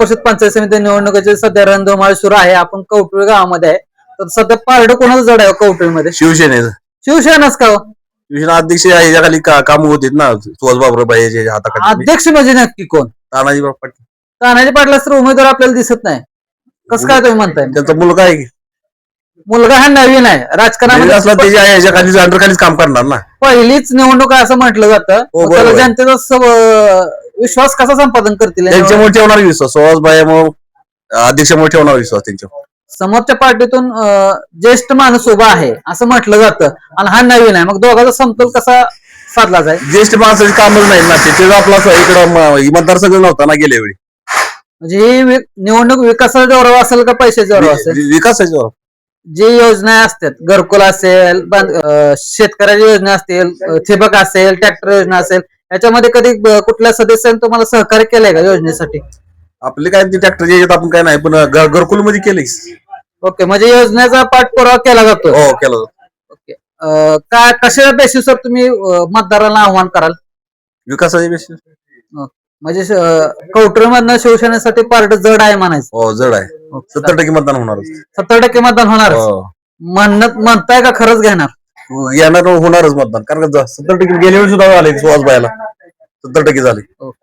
परिषद पंचायत समिती निवडणुकीचे सध्या रणधुमाळ सुरू आहे. आपण कौटुळी गावामध्ये आहे. तर सध्या पारड कोणाचं जड आहे कौटुळीमध्ये शिवसेनेचं. शिवसेनाच का हो? शिवसेना अध्यक्ष ह्याच्या खाली का- काम होते ना? सुहास याच्या हाताखाली. अध्यक्ष म्हणजे नक्की कोण? तानाजी बापा पाटील. तानाजी पाटलाच तर उमेदवार आपल्याला दिसत नाही. कसं काय तुम्ही म्हणताय? त्यांचा मुलगा आहे की. मुलगा हा नवीन आहे. राजकारणामध्ये असला त्याच्या ह्याच्या खाली अंडर खालीच काम करणार ना. पहिलीच निवडणूक आहे असं म्हटलं जातं. हो, मग त्याला बरोबर. जनतेचा विश्वास कसा संपादन करतील? त्यांच्यामुळे ठेवणार विश्वास. सुहास बायामुळे अध्यक्षामुळे ठेवणार विश्वास त्यांच्यावर. समोरच्या पार्टीतून अं, ज्येष्ठ माणूस उभा आहे असं म्हटलं जातं. आणि हा नवीन आहे. मग दोघांचा समतोल कसा साधला जाईल? ज्येष्ठ माणसाची कामच नाही ना ते आपला इकडं म- मतदारसंघ नव्हता ना गेल्या वेळी. म्हणजे ही वि- निवडणूक विकासाचा जोरावर असेल का पैशाच्या जोरावर असेल? वि- विकासाच्या जी योजना असतात घरकुल असेल बांध- अं, योजना असतील अं, ठिबक असेल ट्रॅक्टर योजना असेल याच्यामध्ये कधी कुठल्या सदस्याने तुम्हाला सहकार्य केलंय का योजनेसाठी? आपले काय ते ट्रॅक्टरच्या याच्यात आपण काय नाही पण घरकुलमध्ये केले ओके म्हणजे योजनेचा पाठपुरावा केला जातो. हो केलं ओके अं, काय कशा बेसिसवर तुम्ही अं, मतदारांना आव्हान कराल? विकासाच्या बेसिस म्हणजे कौटुंबमधनं शिवसेनेसाठी पार्ट जड आहे म्हणायचं. हो जड आहे. सत्तर टक्के मतदान होणार सत्तर टक्के मतदान होणार हो. म्हणणं म्हणताय का खरंच घेणार? येणार होणारच मतदान कारण का सत्तर टक्के गेल्या वेळी सुद्धा झाले सुहास बायाला सत्तर टक्के झाले. हो,